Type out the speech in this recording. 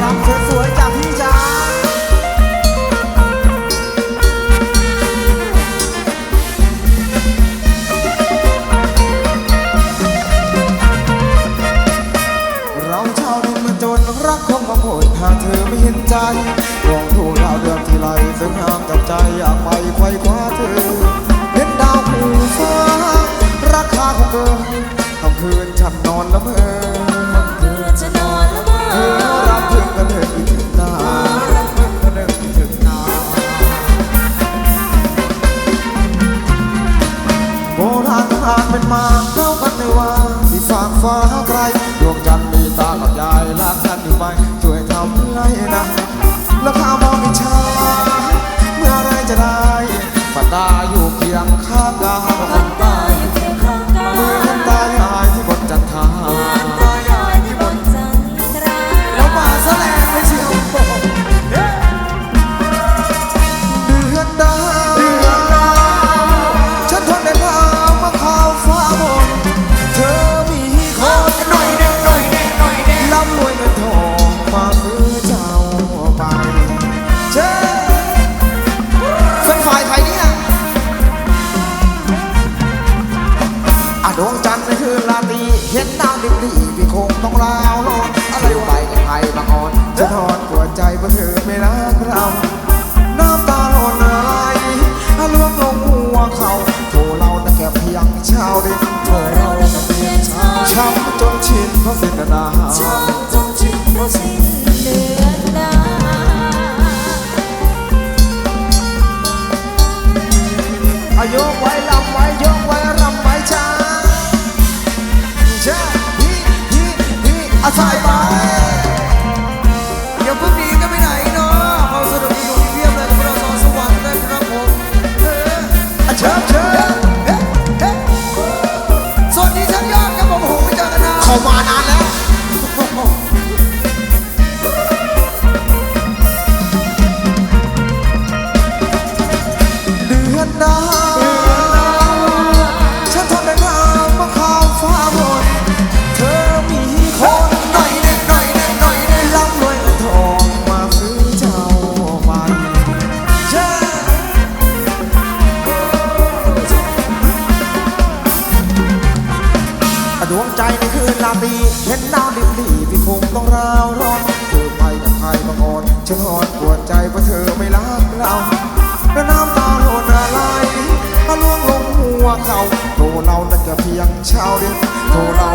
รับ หากเป็นมาเท่ากันในว่าที่ฝากฟ้าไกลดวงจันทร์มีตากับยายรักกันอยู่ไหมช่วยทำไรนะ อะดวงจันทร์ในคืนราตรีเห็นดาวดิบดีพี่คงต้องลาวโลดอะไรไปกับใครบางอ่อนจะทอดหัวใจเพราะเธอไม่รักเราน้ำตาหล่นไหลล่วงลงหัวเขาโทรเราแต่แค่เพียงชาวดินโทรเราแต่เพียงชาวช้ำจนชินเพราะสิ้นดาช้ำจนชินเพราะสิ้นเดือนดาวอายกไว้ลำ อาศัยไป ดวงใจในคืนราตรีเห็นดาวดิบดีพี่คงต้องราวร้อนเธอไปกับใครบางอ่อนฉันหอนปวดใจเพราะเธอไม่รักเราและน้ำตาหล่นไรมาล่วงลงหัวเขาโทรเรานั่นก็เพียงชาวดินโทรเรา